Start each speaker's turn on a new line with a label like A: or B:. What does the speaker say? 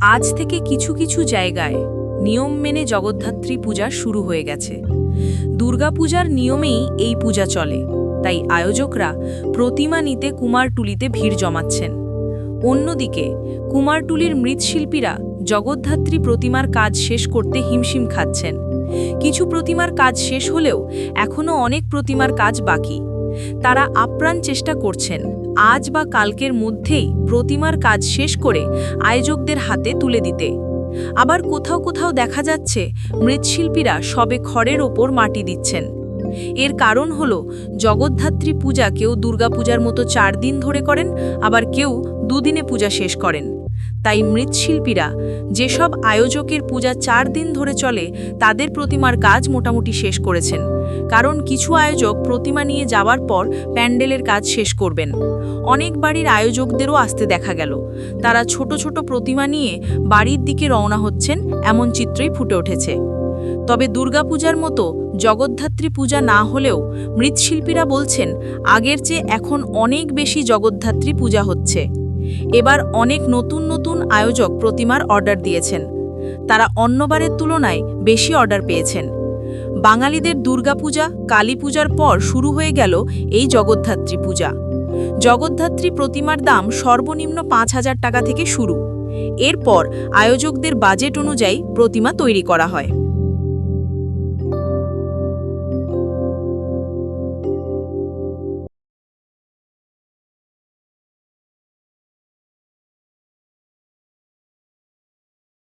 A: আজ থেকে কিছু কিছু জায়গায় নিয়ম মেনে জগদ্ধাত্রী পূজা শুরু হয়ে গেছে। দুর্গাপূজার নিয়মেই এই পূজা চলে, তাই আয়োজকরা প্রতিমা নিতে কুমারটুলিতে ভিড় জমাচ্ছেন। অন্যদিকে কুমারটুলির মৃৎশিল্পীরা জগদ্ধাত্রী প্রতিমার কাজ শেষ করতে হিমশিম খাচ্ছেন। কিছু প্রতিমার কাজ শেষ হলেও এখনও অনেক প্রতিমার কাজ বাকি। তারা আপ্রাণ চেষ্টা করছেন আজ বা কালকের মধ্যেই প্রতিমার কাজ শেষ করে আয়োজকদের হাতে তুলে দিতে। আবার কোথাও কোথাও দেখা যাচ্ছে মৃৎশিল্পীরা সবে খড়ের ওপর মাটি দিচ্ছেন। এর কারণ হল জগদ্ধাত্রী পূজা কেউ দুর্গাপূজার মতো চার দিন ধরে করেন, আবার কেউ দুদিনে পূজা শেষ করেন। তাই মৃৎশিল্পীরা যেসব আয়োজকের পূজা চার দিন ধরে চলে, তাদের প্রতিমার কাজ মোটামুটি শেষ করেছেন। কারণ কিছু আয়োজক প্রতিমা নিয়ে যাওয়ার পর প্যান্ডেলের কাজ শেষ করবেন। অনেক বাড়ির আয়োজকদেরও আসতে দেখা গেল। তারা ছোট ছোট প্রতিমা নিয়ে বাড়ির দিকে রওনা হচ্ছেন, এমন চিত্রই ফুটে উঠেছে। তবে দুর্গাপূজার মতো জগদ্ধাত্রী পূজা না হলেও মৃৎশিল্পীরা বলছেন, আগের চেয়ে এখন অনেক বেশি জগদ্ধাত্রী পূজা হচ্ছে। এবার অনেক নতুন নতুন আয়োজক প্রতিমার অর্ডার দিয়েছেন। তারা অন্যবারের তুলনায় বেশি অর্ডার পেয়েছেন। বাঙালিদের দুর্গাপূজা কালী পূজার পর শুরু হয়ে গেল এই জগদ্ধাত্রী পূজা। জগদ্ধাত্রী প্রতিমার দাম সর্বনিম্ন পাঁচ হাজার টাকা থেকে শুরু। এরপর আয়োজকদের বাজেট অনুযায়ী প্রতিমা তৈরি করা হয়।